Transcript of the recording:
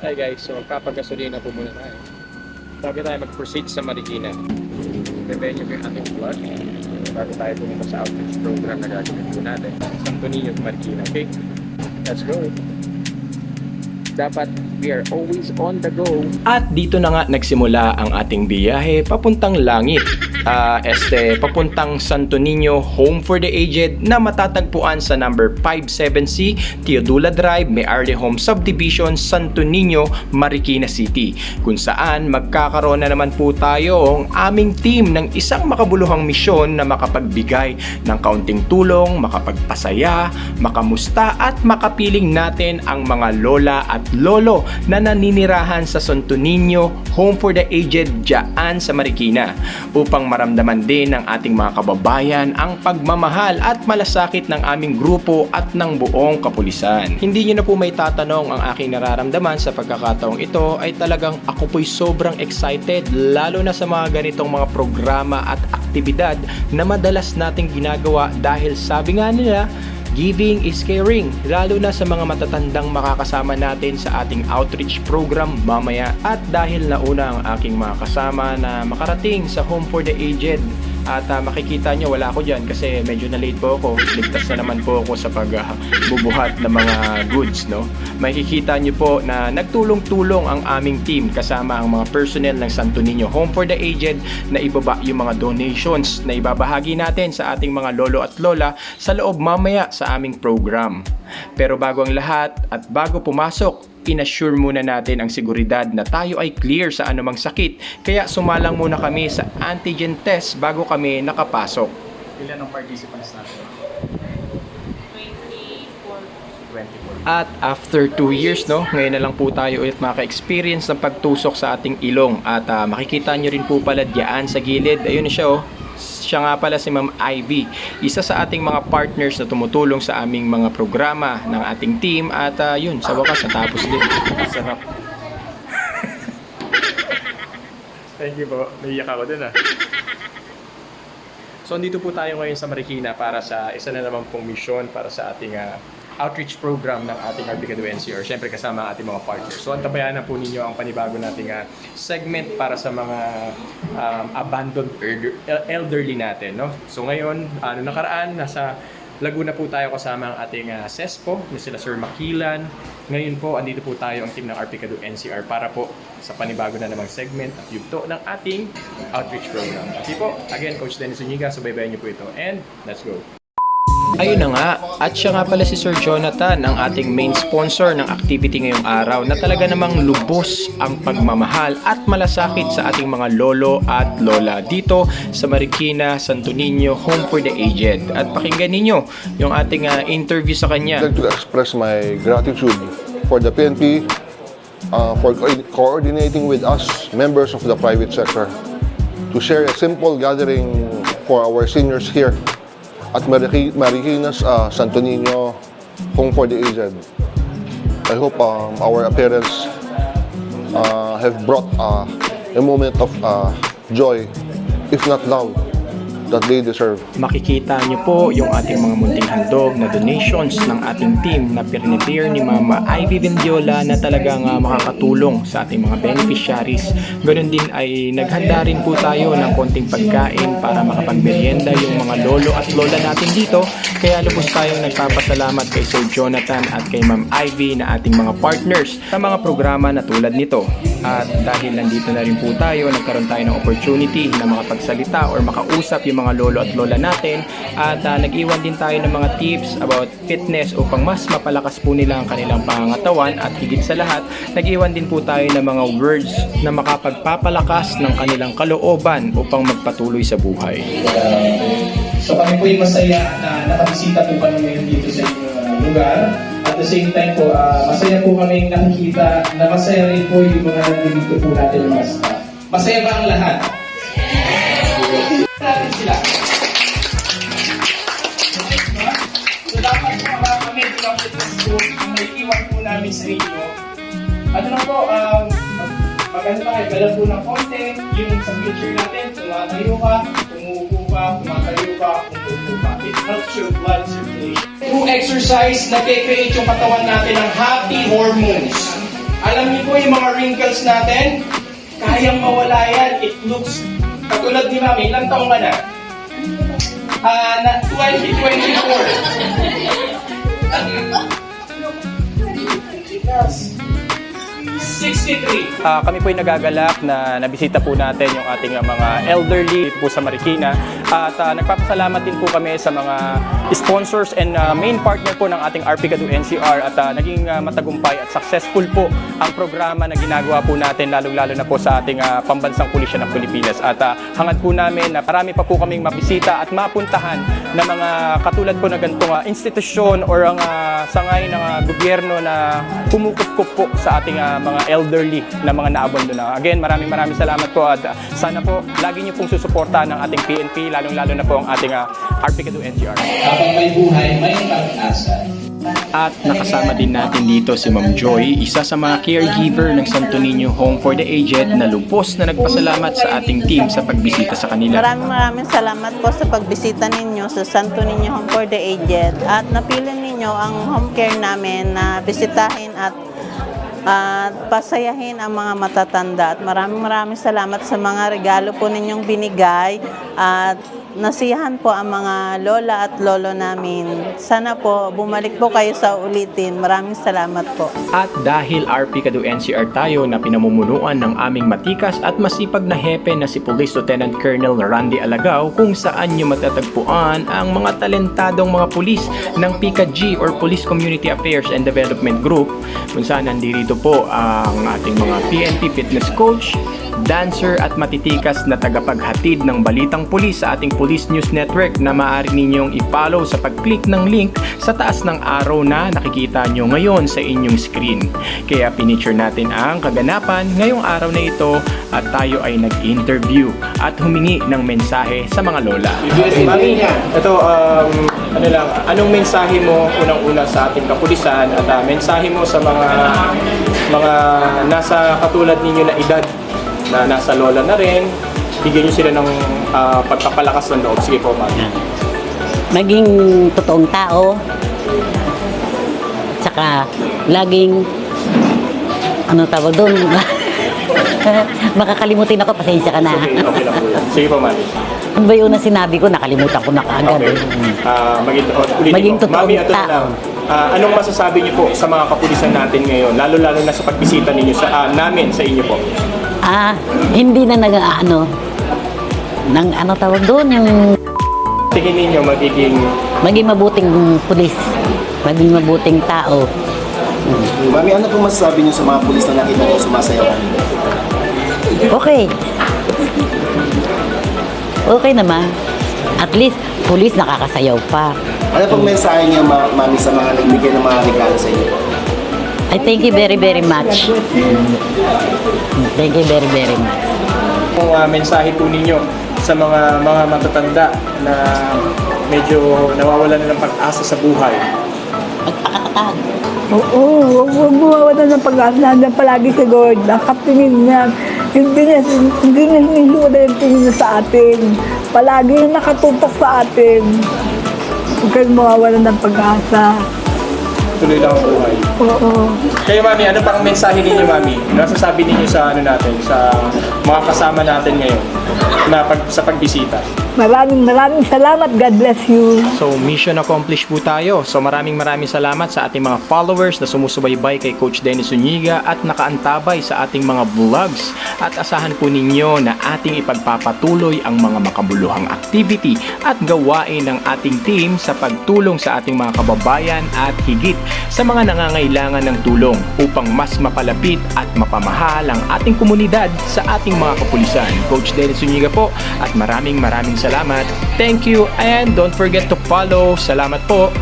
Hi guys, so magpapagasolina po muna tayo. Bago tayo mag-proceed sa Marikina. Nyo ko yung ating vlog. Bago tayo pumunta sa outreach program na gagawin po natin. Santo Niño, Marikina, okay? Let's go! Dapat we are always on the go. At dito na nga nagsimula ang ating biyahe papuntang langit. Ah, este, papuntang Santo Niño Home for the Aged na matatagpuan sa number 57C Teodula Drive, Mearly Home Subdivision, Santo Niño, Marikina City. Kung saan magkakaroon na naman po tayo ang aming team ng isang makabuluhang misyon na makapagbigay ng kaunting tulong, makapagpasaya, makamusta at makapiling natin ang mga lola at lolo na naninirahan sa Santo Niño Home for the Aged dyan sa Marikina upang maramdaman din ng ating mga kababayan ang pagmamahal at malasakit ng aming grupo at ng buong kapulisan. Hindi nyo na po may tatanong ang aking nararamdaman sa pagkakataong ito ay talagang ako po'y sobrang excited lalo na sa mga ganitong mga programa at aktibidad na madalas nating ginagawa dahil sabi nga nila Giving is caring, lalo na sa mga matatandang makakasama natin sa ating outreach program mamaya. At dahil nauna ang aking mga kasama na makarating sa Home for the Aged, at ah, makikita nyo wala ako dyan kasi medyo na late po ako. Ligtas na naman po ako sa pagbubuhat ng mga goods. No? Makikita nyo po na nagtulong-tulong ang aming team kasama ang mga personnel ng Santo Niño Home for the Aged na ibaba yung mga donations na ibabahagi natin sa ating mga lolo at lola sa loob mamaya sa aming program. Pero bago ang lahat at bago pumasok, inassure muna natin ang seguridad na tayo ay clear sa anumang sakit. Kaya sumalang muna kami sa antigen test bago kami nakapasok. Ilan ang participants natin? 24. At after 2 years, no, ngayon na lang po tayo ulit maka-experience ng pagtusok sa ating ilong. At ah, makikita nyo rin po pala diyan sa gilid. Ayun na siya, oh. Siya nga pala si Ma'am Ivy, isa sa ating mga partners na tumutulong sa aming mga programa ng ating team at ah, yun, sa wakas natapos din. Sarap. Thank you po. Naiyak ako din ah. So andito po tayo ngayon sa Marikina para sa isa na naman pong mission para sa ating ah, outreach program ng ating Arbicado NCR. Siyempre kasama ang ating mga partners. So antabayanan po ninyo ang panibago nating ah, segment para sa mga um, abandoned elder- el- elderly natin. No? So ngayon, ano nakaraan, nasa Laguna po tayo kasama ang ating ah, SESPO, na sila Sir Makilan. Ngayon po, andito po tayo ang team ng Arpicado NCR para po sa panibago na namang segment at yugto ng ating outreach program. Kasi po, again, Coach Dennis Zuniga, subaybayan niyo po ito. And let's go! Ayun na nga, at siya nga pala si Sir Jonathan, ang ating main sponsor ng activity ngayong araw na talaga namang lubos ang pagmamahal at malasakit sa ating mga lolo at lola dito sa Marikina, Santo Niño, Home for the Aged. At pakinggan ninyo yung ating ah, interview sa kanya. I'd like to express my gratitude for the PNP uh, for co- coordinating with us, members of the private sector, to share a simple gathering for our seniors here at Mariki- Mariquinas, uh, Santo Niño, Home for the Aged. I hope um, our appearance uh, have brought uh, a moment of uh, joy, if not love, that they deserve. Makikita niyo po yung ating mga munting handog na donations ng ating team na pinipare ni Mama Ivy Vendiola na talagang ah, makakatulong sa ating mga beneficiaries. Ganon din ay naghanda rin po tayo ng konting pagkain para makapagmerienda yung mga lolo at lola natin dito. Kaya lubos tayong nagpapasalamat kay Sir Jonathan at kay Ma'am Ivy na ating mga partners sa mga programa na tulad nito. At dahil nandito na rin po tayo, nagkaroon tayo ng opportunity na makapagsalita or makausap yung mga lolo at lola natin at ah, nag-iwan din tayo ng mga tips about fitness upang mas mapalakas po nila ang kanilang pangangatawan at higit sa lahat, nag-iwan din po tayo ng mga words na makapagpapalakas ng kanilang kalooban upang magpatuloy sa buhay. So kami po yung masaya na nakabisita po kami ngayon dito sa inyong uh, lugar. At the same time po, ah, masaya po kami nakikita na masaya rin po yung mga nandito po natin mga staff. Masaya ba ang lahat? Natin sila. So dapat po mga kami throughout the Facebook, ang may iwan po namin sa inyo. Ano lang po, um, maganda tayo, dala po ng content, yung sa future natin, tumatayo ka, tumuupo ka, tumatayo ka, umuupo ka. It helps your blood circulation. Through exercise, nag-create yung katawan natin ng happy hormones. Alam niyo po yung mga wrinkles natin, kayang mawala yan. It looks, katulad ni Mami, ilang taong ka na? Ah, na 2024. 63. Ah, kami po ay nagagalak na nabisita po natin yung ating ah, mga elderly po sa Marikina. At ah, nagpapasalamat din po kami sa mga sponsors and ah, main partner po ng ating RPGADU NCR at ah, naging ah, matagumpay at successful po ang programa na ginagawa po natin lalong-lalo na po sa ating ah, pambansang pulisya ng Pilipinas. At ah, hangad po namin na marami pa po kaming mabisita at mapuntahan na mga katulad po na ganitong ah, institusyon or ang ah, sangay ng ah, gobyerno na kumukup po sa ating ah, mga elderly na mga naabondo na. Again, maraming maraming salamat po at ah, sana po lagi niyo pong susuportahan ng ating PNP, lalong-lalo na po ang ating uh, RPKDU NCR. Habang may buhay, may pag-asa. At nakasama din natin dito si Ma'am Joy, isa sa mga caregiver ng Santo Niño Home for the Aged na lubos na nagpasalamat sa ating team sa pagbisita sa kanila. Maraming maraming salamat po sa pagbisita ninyo sa Santo Niño Home for the Aged at napili ninyo ang home care namin na bisitahin at at pasayahin ang mga matatanda. At maraming maraming salamat sa mga regalo po ninyong binigay. At nasiyahan po ang mga lola at lolo namin. Sana po bumalik po kayo sa ulitin. Maraming salamat po. At dahil RP Kadu NCR tayo na pinamumunuan ng aming matikas at masipag na hepe na si Police Lieutenant Colonel Randy Alagao kung saan nyo matatagpuan ang mga talentadong mga pulis ng PICA-G or Police Community Affairs and Development Group kung saan nandito po ang ating mga PNP fitness coach, dancer at matitikas na tagapaghatid ng balitang pulis sa ating Police News Network na maaari ninyong i-follow sa pag-click ng link sa taas ng araw na nakikita nyo ngayon sa inyong screen. Kaya pinicture natin ang kaganapan ngayong araw na ito at tayo ay nag-interview at humingi ng mensahe sa mga lola. Mami, ito, um, ano lang, anong mensahe mo unang-una sa ating kapulisan at ah, mensahe mo sa mga mga nasa katulad ninyo na edad na nasa lola na rin, bigyan nyo sila ng ah, pagpapalakas ng loob. Sige po, mami. maging totoong tao. Tsaka laging ano tawag doon? Makakalimutin ako, pasensya ka na. Okay, okay lang po yan. Sige po, mami. Ano ba yung una sinabi ko? Nakalimutan ko na kaagad. Okay. eh. Ah, maging, ulitin Maging ko. Mami, totoong ito na tao. lang. Ah, anong masasabi niyo po sa mga kapulisan natin ngayon, lalo-lalo na sa pagbisita ninyo sa ah, namin sa inyo po? Ah, hindi na nag ano nang ano tawag doon yung Tingin ninyo magiging maging mabuting pulis, maging mabuting tao. Mami, ano po masasabi niyo sa mga pulis na nakita niyo sumasayaw kanina? Okay. Okay naman. At least, pulis nakakasayaw pa. Ano pong mensahe niyo, ma- Mami, sa mga nagbigay ng mga regalo sa inyo? I thank you very, very much. Thank you very, very much. Kung ah, mensahe po ninyo sa mga mga matatanda na medyo nawawalan na ng pag-asa sa buhay. Magpakatatag. Oo, huwag huwag mawawala ng pag-asa. Nandiyan palagi si God. Nakatingin niya. Hindi niya, hindi niya hinihula yung tingin niya sa atin. Palagi yung nakatutok sa atin. Huwag mawawala ng pag-asa. Tuloy lang ang buhay. Oo. Kayo mami, ano pang mensahe ninyo mami? Ano sasabi ninyo sa ano natin, sa mga kasama natin ngayon na pag, sa pagbisita? Maraming maraming salamat. God bless you. So mission accomplished po tayo. So maraming maraming salamat sa ating mga followers na sumusubaybay kay Coach Dennis Zuniga at nakaantabay sa ating mga vlogs. At asahan po ninyo na ating ipagpapatuloy ang mga makabuluhang activity at gawain ng ating team sa pagtulong sa ating mga kababayan at higit sa mga nangangailangan ng tulong upang mas mapalapit at mapamahal ang ating komunidad sa ating mga kapulisan. Coach Dennis Zuniga po at maraming maraming salamat. Thank you and don't forget to follow. Salamat po.